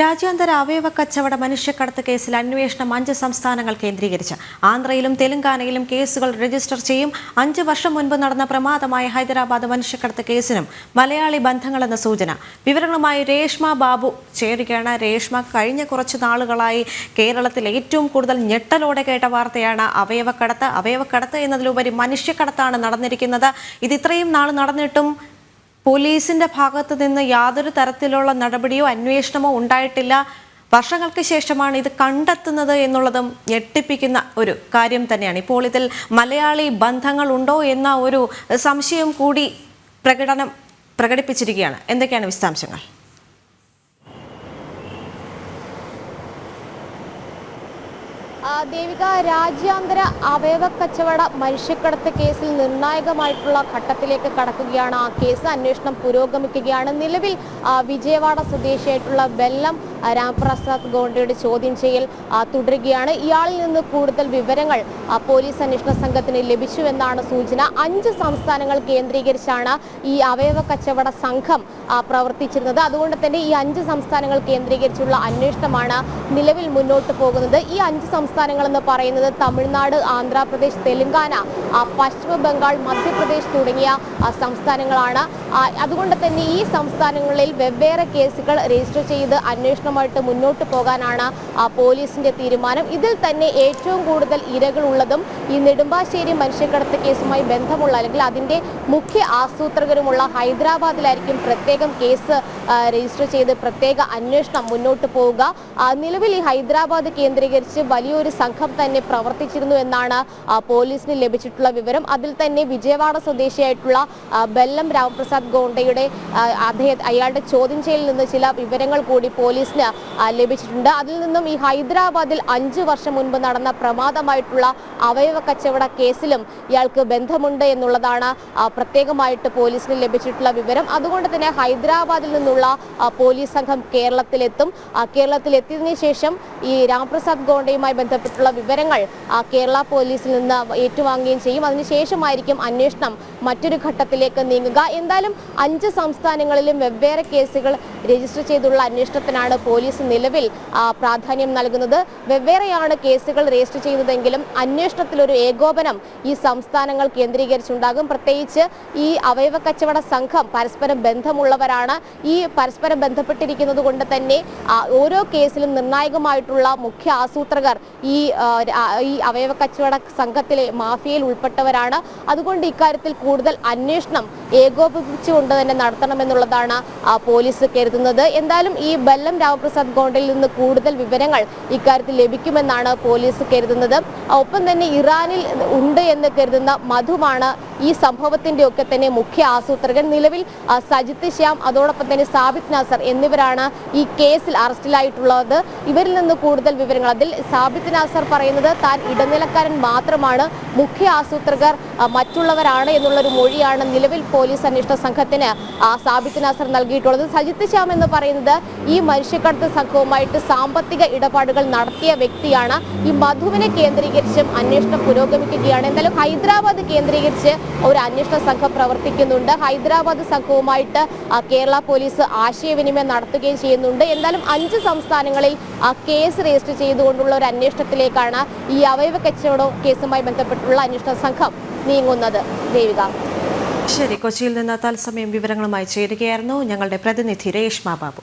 രാജ്യാന്തര അവയവ കച്ചവട മനുഷ്യക്കടത്ത് കേസിൽ അന്വേഷണം അഞ്ച് സംസ്ഥാനങ്ങൾ കേന്ദ്രീകരിച്ച്. ആന്ധ്രയിലും തെലങ്കാനയിലും കേസുകൾ രജിസ്റ്റർ ചെയ്യും. അഞ്ച് വർഷം മുൻപ് നടന്ന പ്രമാദമായ ഹൈദരാബാദ് മനുഷ്യക്കടത്ത് കേസിനും മലയാളി ബന്ധങ്ങളെന്ന സൂചന. വിവരങ്ങളുമായി രേഷ്മ ബാബു ചേരുകയാണ്. രേഷ്മ കഴിഞ്ഞ കുറച്ച് നാളുകളായി കേരളത്തിൽ ഏറ്റവും കൂടുതൽ ഞെട്ടലോടെ കേട്ട വാർത്തയാണ് അവയവക്കടത്ത്. അവയവക്കടത്ത് എന്നതിലുപരി മനുഷ്യക്കടത്താണ് നടന്നിരിക്കുന്നത്. ഇത് ഇത്രയും നാൾ നടന്നിട്ടും പോലീസിന്റെ ഭാഗത്ത് നിന്ന് യാതൊരു തരത്തിലുള്ള നടപടിയോ അന്വേഷണമോ ഉണ്ടായിട്ടില്ല. വർഷങ്ങൾക്ക് ശേഷമാണ് ഇത് കണ്ടെത്തുന്നത് എന്നുള്ളതും ഞെട്ടിപ്പിക്കുന്ന ഒരു കാര്യം തന്നെയാണ്. ഇപ്പോൾ ഇതിൽ മലയാളി ബന്ധങ്ങളുണ്ടോ എന്ന ഒരു സംശയം കൂടി പ്രകടനം പ്രകടിപ്പിച്ചിരിക്കുകയാണ്. എന്തൊക്കെയാണ് വിശദാംശങ്ങൾ? ദേവിക രാജ്യാന്തര അവയവ കച്ചവട മനുഷ്യക്കടത്ത് കേസിൽ നിർണായകമായിട്ടുള്ള ഘട്ടത്തിലേക്ക് കടക്കുകയാണ്. ആ കേസ് അന്വേഷണം പുരോഗമിക്കുകയാണ്. നിലവിൽ വിജയവാഡ സ്വദേശിയായിട്ടുള്ള ബെല്ലം രാംപ്രസാദ് ഗോണ്ടയുടെ ചോദ്യം ചെയ്യൽ തുടരുകയാണ്. ഇയാളിൽ നിന്ന് കൂടുതൽ വിവരങ്ങൾ പോലീസ് അന്വേഷണ സംഘത്തിന് ലഭിച്ചു എന്നാണ് സൂചന. അഞ്ച് സംസ്ഥാനങ്ങൾ കേന്ദ്രീകരിച്ചാണ് ഈ അവയവ കച്ചവട സംഘം പ്രവർത്തിച്ചിരുന്നത്. അതുകൊണ്ട് തന്നെ ഈ അഞ്ച് സംസ്ഥാനങ്ങൾ കേന്ദ്രീകരിച്ചുള്ള അന്വേഷണമാണ് നിലവിൽ മുന്നോട്ട് പോകുന്നത്. ഈ അഞ്ച് സംസ്ഥാനങ്ങൾ എന്ന് പറയുന്നത് തമിഴ്നാട് ആന്ധ്രാപ്രദേശ് തെലങ്കാന പശ്ചിമ ബംഗാൾ മധ്യപ്രദേശ് തുടങ്ങിയ സംസ്ഥാനങ്ങളാണ്. അതുകൊണ്ട് തന്നെ ഈ സംസ്ഥാനങ്ങളിൽ വെവ്വേറെ കേസുകൾ രജിസ്റ്റർ ചെയ്ത് അന്വേഷണമായിട്ട് മുന്നോട്ട് പോകാനാണ് പോലീസിന്റെ തീരുമാനം. ഇതിൽ തന്നെ ഏറ്റവും കൂടുതൽ ഇരകളുള്ളതും ഈ നെടുമ്പാശ്ശേരി മനുഷ്യക്കടത്ത് കേസുമായി ബന്ധമുള്ള അല്ലെങ്കിൽ അതിന്റെ മുഖ്യ ആസൂത്രകരുമുള്ള ഹൈദരാബാദിലായിരിക്കും പ്രത്യേകം കേസ് രജിസ്റ്റർ ചെയ്ത് പ്രത്യേക അന്വേഷണം മുന്നോട്ട് പോവുക. നിലവിൽ ഈ ഹൈദരാബാദ് കേന്ദ്രീകരിച്ച് വലിയൊരു സംഘം തന്നെ പ്രവർത്തിച്ചിരുന്നു എന്നാണ് പോലീസിന് ലഭിച്ചിട്ടുള്ള വിവരം. അതിൽ തന്നെ വിജയവാഡ സ്വദേശിയായിട്ടുള്ള ബെല്ലം രാമപ്രസാദ് ഗോണ്ടയുടെ ആ, അദ്ദേഹം അയാളുടെ ചോദ്യം ചെയ്യലിൽ നിന്ന് ചില വിവരങ്ങൾ കൂടി പോലീസിന് ലഭിച്ചിട്ടുണ്ട്. അതിൽ നിന്നും ഈ ഹൈദരാബാദിൽ അഞ്ചു വർഷം മുൻപ് നടന്ന പ്രമാദമായിട്ടുള്ള അവയവ കച്ചവട കേസിലും ഇയാൾക്ക് ബന്ധമുണ്ട് എന്നുള്ളതാണ് പ്രത്യേകമായിട്ട് പോലീസിന് ലഭിച്ചിട്ടുള്ള വിവരം. അതുകൊണ്ട് തന്നെ ഹൈദരാബാദിൽ നിന്നുള്ള പോലീസ് സംഘം കേരളത്തിലെത്തും. കേരളത്തിലെത്തിയതിനു ശേഷം ഈ രാംപ്രസാദ് ഗോണ്ടയുമായി ബന്ധപ്പെട്ടുള്ള വിവരങ്ങൾ കേരള പോലീസിൽ നിന്ന് ഏറ്റുവാങ്ങുകയും ചെയ്യും. അതിനുശേഷമായിരിക്കും അന്വേഷണം മറ്റൊരു ഘട്ടത്തിലേക്ക് നീങ്ങുക. എന്തായാലും അഞ്ച് സംസ്ഥാനങ്ങളിലും വെവ്വേറെ കേസുകൾ രജിസ്റ്റർ ചെയ്തുള്ള അന്വേഷണത്തിനാണ് പോലീസ് നിലവിൽ പ്രാധാന്യം നൽകുന്നത്. വെവ്വേറെയാണ് കേസുകൾ രജിസ്റ്റർ ചെയ്യുന്നതെങ്കിലും അന്വേഷണത്തിൽ ഒരു ഏകോപനം ഈ സംസ്ഥാനങ്ങൾ കേന്ദ്രീകരിച്ചുണ്ടാകും. പ്രത്യേകിച്ച് ഈ അവയവ കച്ചവട സംഘം പരസ്പരം ബന്ധമുള്ളവരാണ്. ഈ പരസ്പരം ബന്ധപ്പെട്ടിരിക്കുന്നത് കൊണ്ട് തന്നെ ഓരോ കേസിലും നിർണായകമായിട്ടുള്ള മുഖ്യ ആസൂത്രകർ ഈ ഈ അവയവ കച്ചവട സംഘത്തിലെ മാഫിയയിൽ ഉൾപ്പെട്ടവരാണ്. അതുകൊണ്ട് ഇക്കാര്യത്തിൽ കൂടുതൽ അന്വേഷണം ഏകോപിപ്പിച്ചുകൊണ്ട് തന്നെ നടത്തണമെന്നുള്ളതാണ് പോലീസ് കരുതുന്നത്. എന്തായാലും ഈ ബല്ലം രാമപ്രസാദ് ഗോണ്ടയിൽ നിന്ന് കൂടുതൽ വിവരങ്ങൾ ഇക്കാര്യത്തിൽ ലഭിക്കുമെന്നാണ് പോലീസ് കരുതുന്നത്. ഒപ്പം തന്നെ ഇറാനിൽ ഉണ്ട് എന്ന് കരുതുന്ന മധുവാണ് ഈ സംഭവത്തിന്റെ ഒക്കെ തന്നെ മുഖ്യ ആസൂത്രകൻ നിലവിൽ സജിത്ത് ശ്യാം അതോടൊപ്പം തന്നെ സാബിത് നാസർ എന്നിവരാണ് ഈ കേസിൽ അറസ്റ്റിലായിട്ടുള്ളത്. ഇവരിൽ നിന്ന് കൂടുതൽ വിവരങ്ങൾ അതിൽ സാബിത് നാസർ പറയുന്നത് താൻ ഇടനിലക്കാരൻ മാത്രമാണ് മുഖ്യ ആസൂത്രകർ മറ്റുള്ളവരാണ് എന്നുള്ളൊരു മൊഴിയാണ് നിലവിൽ പോലീസ് അന്വേഷണ സംഘത്തിന് സാബിത് നാസർ നൽകിയിട്ടുള്ളത്. സജിത്ത് ശ്യാം എന്ന് പറയുന്നത് ഈ മനുഷ്യക്കടത്ത് സംഘവുമായിട്ട് സാമ്പത്തിക ഇടപാടുകൾ നടത്തിയ വ്യക്തിയാണ്. ഈ മധുവിനെ കേന്ദ്രീകരിച്ചും അന്വേഷണം പുരോഗമിക്കുകയാണ്. എന്തായാലും ഹൈദരാബാദ് കേന്ദ്രീകരിച്ച് ഒരു അന്വേഷണ സംഘം പ്രവർത്തിക്കുന്നുണ്ട്. ഹൈദരാബാദ് സംഘവുമായിട്ട് കേരള പോലീസ് ആശയവിനിമയം നടത്തുകയും ചെയ്യുന്നുണ്ട്. എന്തായാലും അഞ്ച് സംസ്ഥാനങ്ങളിൽ കേസ് രജിസ്റ്റർ ചെയ്തുകൊണ്ടുള്ള ഒരു അന്വേഷണത്തിലേക്കാണ് ഈ അവയവ കച്ചവട കേസുമായി ബന്ധപ്പെട്ടുള്ള അന്വേഷണ സംഘം നീങ്ങുന്നത്. ദേവിക. ശരി കൊച്ചിയിൽ നിന്ന് തത്സമയം വിവരങ്ങളുമായി ചേരുകയായിരുന്നു ഞങ്ങളുടെ പ്രതിനിധി രേഷ്മ ബാബു.